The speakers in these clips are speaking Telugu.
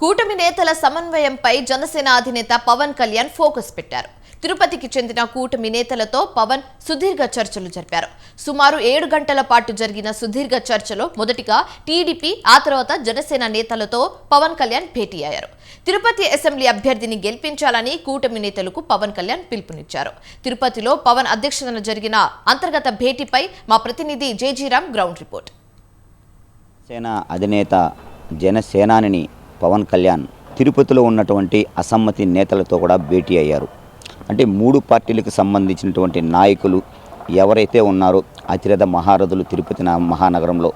కూటమి నేతల సమన్వయంపై జనసేన అధినేత పవన్ కళ్యాణ్ ఫోకస్ పెట్టారు. తిరుపతికి చెందిన కూటమి నేతలతో పవన్ సుదీర్ఘ చర్చలు జరిపారు. సుమారు ఏడు గంటల పాటు జరిగిన సుదీర్ఘ చర్చలో మొదటిగా టీడీపీ ఆ తర్వాత జనసేన నేతలతో పవన్ కళ్యాణ్ భేటీ అయ్యారు. తిరుపతి అసెంబ్లీ అభ్యర్థిని గెలిపించాలని కూటమి నేతలకు పవన్ కళ్యాణ్ పిలుపునిచ్చారు. తిరుపతిలో పవన్ అధ్యక్షతన జరిగిన అంతర్గత భేటీపై మా ప్రతినిధి జేజీరామ్ గ్రౌండ్ రిపోర్ట్. సేన అధినేత జనసేనాని పవన్ కళ్యాణ్ తిరుపతిలో ఉన్నటువంటి అసమ్మతి నేతలతో కూడా భేటీ అయ్యారు. అంటే మూడు పార్టీలకు సంబంధించినటువంటి నాయకులు ఎవరైతే ఉన్నారో అతిరథ మహారథులు తిరుపతి మహానగరంలో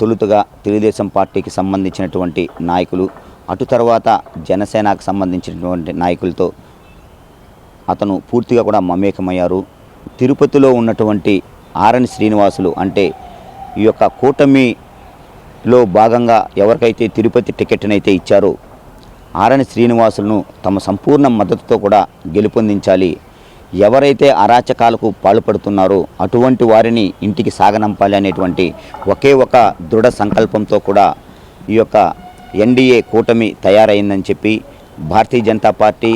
తొలుతగా తెలుగుదేశం పార్టీకి సంబంధించినటువంటి నాయకులు అటు తర్వాత జనసేనకు సంబంధించినటువంటి నాయకులతో అతను పూర్తిగా కూడా మమేకమయ్యారు. తిరుపతిలో ఉన్నటువంటి ఆర్ఎన్ శ్రీనివాసులు అంటే ఈ యొక్క కూటమి లో భాగంగా ఎవరికైతే తిరుపతి టికెట్నైతే ఇచ్చారో ఆర్ఎన్ శ్రీనివాసులను తమ సంపూర్ణ మద్దతుతో కూడా గెలుపొందించాలి. ఎవరైతే అరాచకాలకు పాల్పడుతున్నారో అటువంటి వారిని ఇంటికి సాగనంపాలి అనేటువంటి ఒకే ఒక దృఢ సంకల్పంతో కూడా ఈ యొక్క ఎన్డీఏ కూటమి తయారైందని చెప్పి భారతీయ జనతా పార్టీ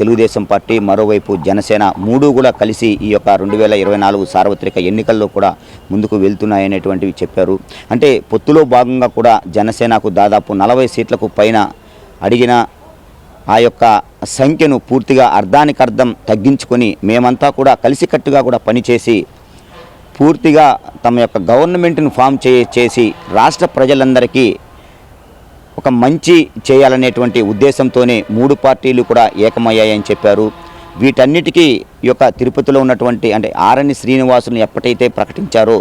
తెలుగుదేశం పార్టీ మరోవైపు జనసేన మూడు కూడా కలిసి ఈ యొక్క రెండు వేల ఇరవై నాలుగు సార్వత్రిక ఎన్నికల్లో కూడా ముందుకు వెళ్తున్నాయనేటువంటివి చెప్పారు. అంటే పొత్తులో భాగంగా కూడా జనసేనకు దాదాపు నలభై సీట్లకు పైన అడిగిన ఆ యొక్క సంఖ్యను పూర్తిగా అర్ధానికి అర్థం తగ్గించుకొని మేమంతా కూడా కలిసికట్టుగా కూడా పనిచేసి పూర్తిగా తమ యొక్క గవర్నమెంట్ను ఫామ్ చే చేసి రాష్ట్ర ప్రజలందరికీ ఒక మంచి చేయాలనేటువంటి ఉద్దేశంతోనే మూడు పార్టీలు కూడా ఏకమయ్యాయని చెప్పారు. వీటన్నిటికీ ఈ యొక్క తిరుపతిలో ఉన్నటువంటి అంటే ఆరణి శ్రీనివాసుని ఎప్పటైతే ప్రకటించారో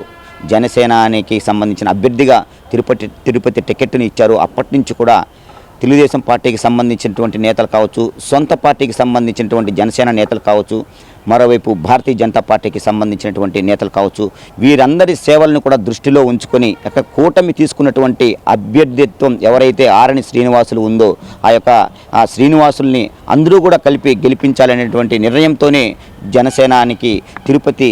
జనసేనానికి సంబంధించిన అభ్యర్థిగా తిరుపతి తిరుపతి టికెట్ని ఇచ్చారో అప్పటి నుంచి కూడా తెలుగుదేశం పార్టీకి సంబంధించినటువంటి నేతలు కావచ్చు సొంత పార్టీకి సంబంధించినటువంటి జనసేన నేతలు కావచ్చు మరోవైపు భారతీయ జనతా పార్టీకి సంబంధించినటువంటి నేతలు కావచ్చు వీరందరి సేవలను కూడా దృష్టిలో ఉంచుకొని యొక్క కూటమి తీసుకున్నటువంటి అభ్యర్థిత్వం ఎవరైతే ఆరణి శ్రీనివాసులు ఉందో ఆ యొక్క ఆ శ్రీనివాసుల్ని అందరూ కూడా కలిపి గెలిపించాలనేటువంటి నిర్ణయంతోనే జనసేనానికి తిరుపతి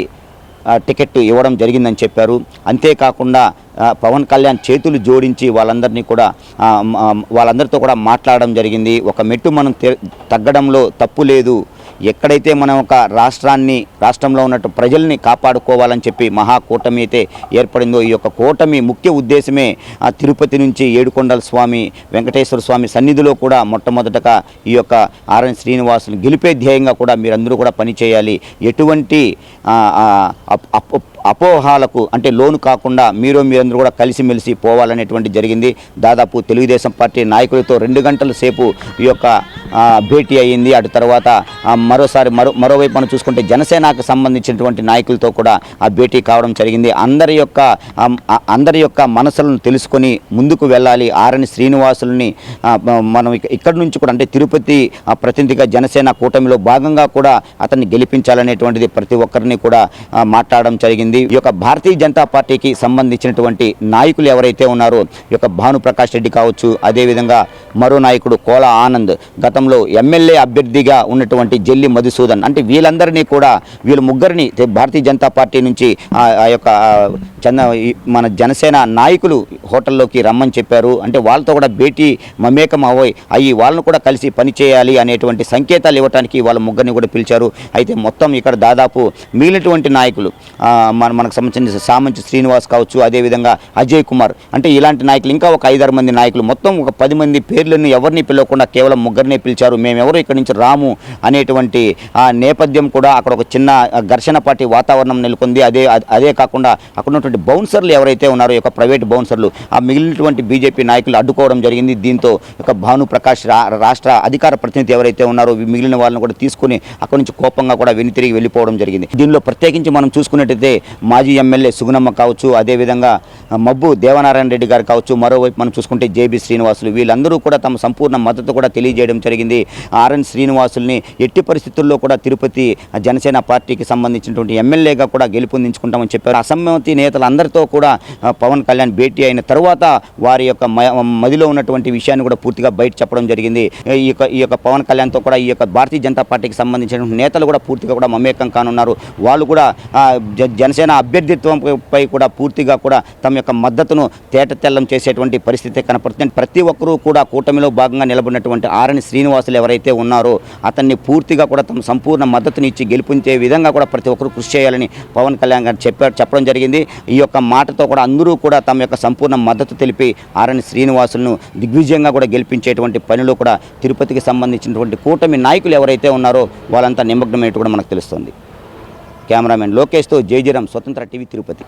టికెట్ ఇవ్వడం జరిగిందని చెప్పారు. అంతేకాకుండా పవన్ కళ్యాణ్ చేతులు జోడించి వాళ్ళందరినీ కూడా వాళ్ళందరితో కూడా మాట్లాడడం జరిగింది. ఒక మెట్టు మనం తగ్గడంలో తప్పు లేదు. ఎక్కడైతే మనం ఒక రాష్ట్రాన్ని రాష్ట్రంలో ఉన్నట్టు ప్రజల్ని కాపాడుకోవాలని చెప్పి మహాకూటమి అయితే ఏర్పడిందో ఈ యొక్క కూటమి ముఖ్య ఉద్దేశమే ఆ తిరుపతి నుంచి ఏడుకొండల స్వామి వెంకటేశ్వర స్వామి సన్నిధిలో కూడా మొట్టమొదటగా ఈ యొక్క ఆర్ఎన్ శ్రీనివాసులు గెలిపే ధ్యేయంగా కూడా మీరందరూ కూడా పనిచేయాలి. ఎటువంటి అప్- అప్- అపోహాలకు అంటే లోను కాకుండా మీరు మీరందరూ కూడా కలిసిమెలిసి పోవాలనేటువంటి జరిగింది. దాదాపు తెలుగుదేశం పార్టీ నాయకులతో రెండు గంటల సేపు ఈ యొక్క భేటీ అయ్యింది. అటు తర్వాత మరోసారి మరో మరోవైపు మనం చూసుకుంటే జనసేనకు సంబంధించినటువంటి నాయకులతో కూడా ఆ భేటీ కావడం జరిగింది. అందరి యొక్క అందరి యొక్క మనసులను తెలుసుకొని ముందుకు వెళ్ళాలి. ఆరని శ్రీనివాసుల్ని మనం ఇక్కడి నుంచి కూడా అంటే తిరుపతి ఆ, ప్రతినిధిగా జనసేన కూటమిలో భాగంగా కూడా అతన్ని గెలిపించాలనేటువంటిది ప్రతి ఒక్కరిని కూడా మాట్లాడడం జరిగింది. ఈ యొక్క భారతీయ జనతా పార్టీకి సంబంధించినటువంటి నాయకులు ఎవరైతే ఉన్నారో ఈ యొక్క భానుప్రకాష్ రెడ్డి కావచ్చు అదేవిధంగా మరో నాయకుడు కోల ఆనంద్ గతంలో ఎమ్మెల్యే అభ్యర్థిగా ఉన్నటువంటి జల్లి మధుసూదన్ అంటే వీళ్ళందరినీ కూడా వీళ్ళ ముగ్గురిని భారతీయ జనతా పార్టీ నుంచి ఆ యొక్క చంద మన జనసేన నాయకులు హోటల్లోకి రమ్మని చెప్పారు. అంటే వాళ్ళతో కూడా భేటీ మమేకం అవోయ్ అయ్యి వాళ్ళను కూడా కలిసి పనిచేయాలి అనేటువంటి సంకేతాలు ఇవ్వడానికి వాళ్ళ ముగ్గురిని కూడా పిలిచారు. అయితే మొత్తం ఇక్కడ దాదాపు మిగిలినటువంటి నాయకులు మన మనకు సంబంధించిన సామంచి శ్రీనివాస్ కావచ్చు అదేవిధంగా అజయ్ కుమార్. అంటే ఇలాంటి నాయకులు ఇంకా ఒక ఐదారు మంది నాయకులు మొత్తం ఒక పది మంది పేర్లను ఎవరిని పిలవకుండా కేవలం ముగ్గురినే పిలిచారు. మేమెవరు ఇక్కడి నుంచి రాము అనేటువంటి ఆ నేపథ్యం కూడా అక్కడ ఒక చిన్న ఘర్షణ పార్టీ వాతావరణం నెలకొంది. అదే అదే కాకుండా అక్కడ ఉన్నటువంటి బౌన్సర్లు ఎవరైతే ఉన్నారో యొక్క ప్రైవేట్ బౌన్సర్లు ఆ మిగిలినటువంటి బీజేపీ నాయకులు అడ్డుకోవడం జరిగింది. దీంతో ఒక యొక్క భాను ప్రకాష్ రా రాష్ట్ర అధికార ప్రతినిధి ఎవరైతే ఉన్నారో మిగిలిన వాళ్ళని కూడా తీసుకుని అక్కడి నుంచి కోపంగా కూడా వెనుతిరిగి వెళ్ళిపోవడం జరిగింది. దీనిలో ప్రత్యేకించి మనం చూసుకున్నట్టయితే మాజీ ఎమ్మెల్యే సుగుణమ్మ కావచ్చు అదేవిధంగా మబ్బు దేవనారాయణ రెడ్డి గారు కావచ్చు మరోవైపు మనం చూసుకుంటే జేబీ శ్రీనివాసులు వీళ్ళందరూ కూడా తమ సంపూర్ణ మద్దతు కూడా తెలియజేయడం జరిగింది. ఆర్ఎన్ శ్రీనివాసుల్ని ఎట్టి పరిస్థితుల్లో కూడా తిరుపతి జనసేన పార్టీకి సంబంధించినటువంటి ఎమ్మెల్యేగా కూడా గెలుపొందించుకుంటామని చెప్పారు. అసమ్మతి నేతలందరితో కూడా పవన్ కళ్యాణ్ భేటీ అయిన తర్వాత వారి యొక్క మ- మదిలో ఉన్నటువంటి విషయాన్ని కూడా పూర్తిగా బయట చెప్పడం జరిగింది. ఈ యొక్క ఈ యొక్క పవన్ కళ్యాణ్తో కూడా ఈ యొక్క భారతీయ జనతా పార్టీకి సంబంధించినటువంటి నేతలు కూడా పూర్తిగా కూడా మమేకం కానున్నారు. వాళ్ళు కూడా జ- జనసేన అభ్యర్థిత్వం పై కూడా పూర్తిగా కూడా తమ యొక్క మద్దతును తేటతెల్లం చేసేటువంటి పరిస్థితి కనపడుతుంది. ప్రతి ఒక్కరూ కూడా కూటమిలో భాగంగా నిలబడినటువంటి ఆరణి శ్రీనివాసులు ఎవరైతే ఉన్నారో అతన్ని పూర్తిగా కూడా తమ సంపూర్ణ మద్దతుని ఇచ్చి గెలిపించే విధంగా కూడా ప్రతి ఒక్కరూ కృషి చేయాలని పవన్ కళ్యాణ్ గారు చెప్పారు చెప్పడం జరిగింది. ఈ యొక్క మాటతో కూడా అందరూ కూడా తమ యొక్క సంపూర్ణ మద్దతు తెలిపి ఆరని శ్రీనివాసులను దిగ్విజయంగా కూడా గెలిపించేటువంటి పనిలో కూడా తిరుపతికి సంబంధించినటువంటి కూటమి నాయకులు ఎవరైతే ఉన్నారో వాళ్ళంతా నిమగ్నమైనట్టు కూడా మనకు తెలుస్తుంది. కెమెరామెన్ లోకేష్తో జయజీరామ్ స్వతంత్ర టీవీ తిరుపతి.